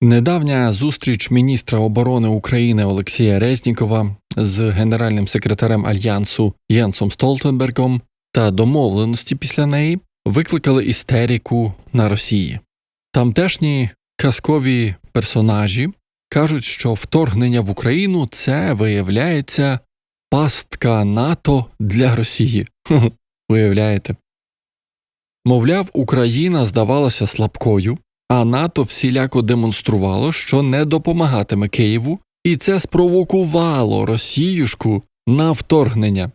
Недавня зустріч міністра оборони України Олексія Резнікова з генеральним секретарем альянсу Єнсом Столтенбергом та домовленості після неї викликали істерику на Росії. Тамтешні казкові персонажі кажуть, що вторгнення в Україну це виявляється пастка НАТО для Росії. Хе-хе, Мовляв, Україна здавалася слабкою, а НАТО всіляко демонструвало, що не допомагатиме Києву, і це спровокувало Росіюшку на вторгнення.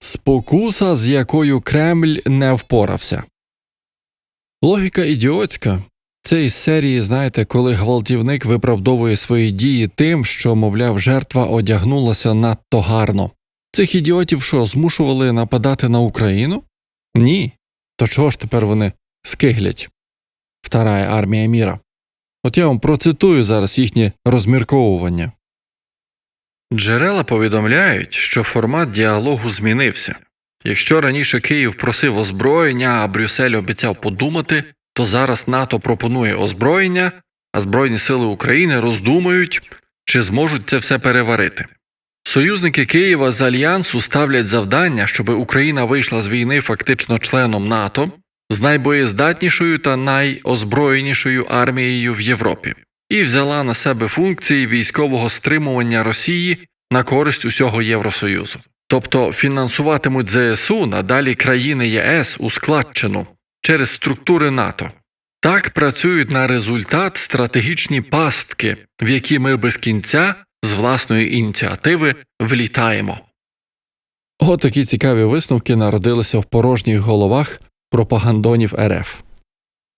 Спокуса, з якою Кремль не впорався. Логіка ідіотська. Це із серії, знаєте, коли гвалтівник виправдовує свої дії тим, що, мовляв, жертва одягнулася надто гарно. Цих ідіотів що, змушували нападати на Україну? Ні. То чого ж тепер вони скиглять? Вторая армія міра. От я вам процитую зараз їхнє розмірковування. Джерела повідомляють, що формат діалогу змінився. Якщо раніше Київ просив озброєння, а Брюссель обіцяв подумати, то зараз НАТО пропонує озброєння, а Збройні сили України роздумують, чи зможуть це все переварити. Союзники Києва з альянсу ставлять завдання, щоб Україна вийшла з війни фактично членом НАТО з найбоєздатнішою та найозброєнішою армією в Європі і взяла на себе функції військового стримування Росії на користь усього Євросоюзу. Тобто фінансуватимуть ЗСУ надалі країни ЄС у складчину через структури НАТО. Так працюють на результат стратегічні пастки, в які ми без кінця з власної ініціативи влітаємо. Отакі цікаві висновки народилися в порожніх головах пропагандонів РФ.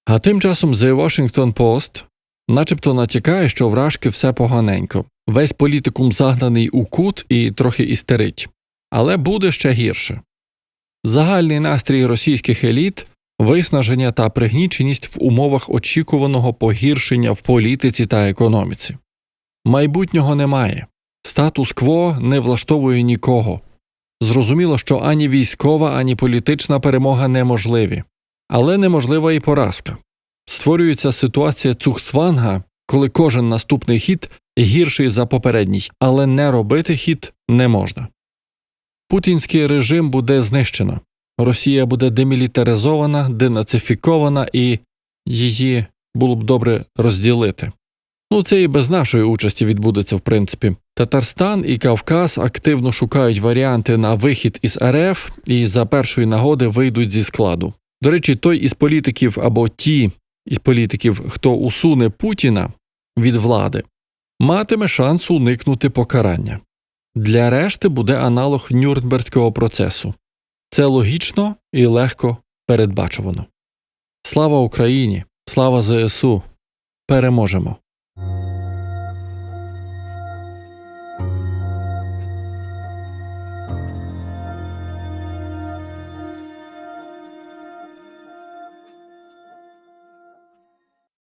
А тим часом The Washington Post начебто натякає, що вражки все поганенько, весь політикум загнаний у кут і трохи істерить. Але буде ще гірше. Загальний настрій російських еліт виснаження та пригніченість в умовах очікуваного погіршення в політиці та економіці. Майбутнього немає. Статус-кво не влаштовує нікого. Зрозуміло, що ані військова, ані політична перемога неможливі, але неможлива і поразка. Створюється ситуація цухцванга, коли кожен наступний хід гірший за попередній, але не робити хід не можна. Путінський режим буде знищено, Росія буде демілітаризована, денацифікована і її було б добре розділити. Ну, це і без нашої участі відбудеться, в принципі. Татарстан і Кавказ активно шукають варіанти на вихід із РФ і за першої нагоди вийдуть зі складу. До речі, той із політиків або ті із політиків, хто усуне Путіна від влади, матиме шанс уникнути покарання. Для решти буде аналог Нюрнберзького процесу. Це логічно і легко передбачувано. Слава Україні! Слава ЗСУ! Переможемо!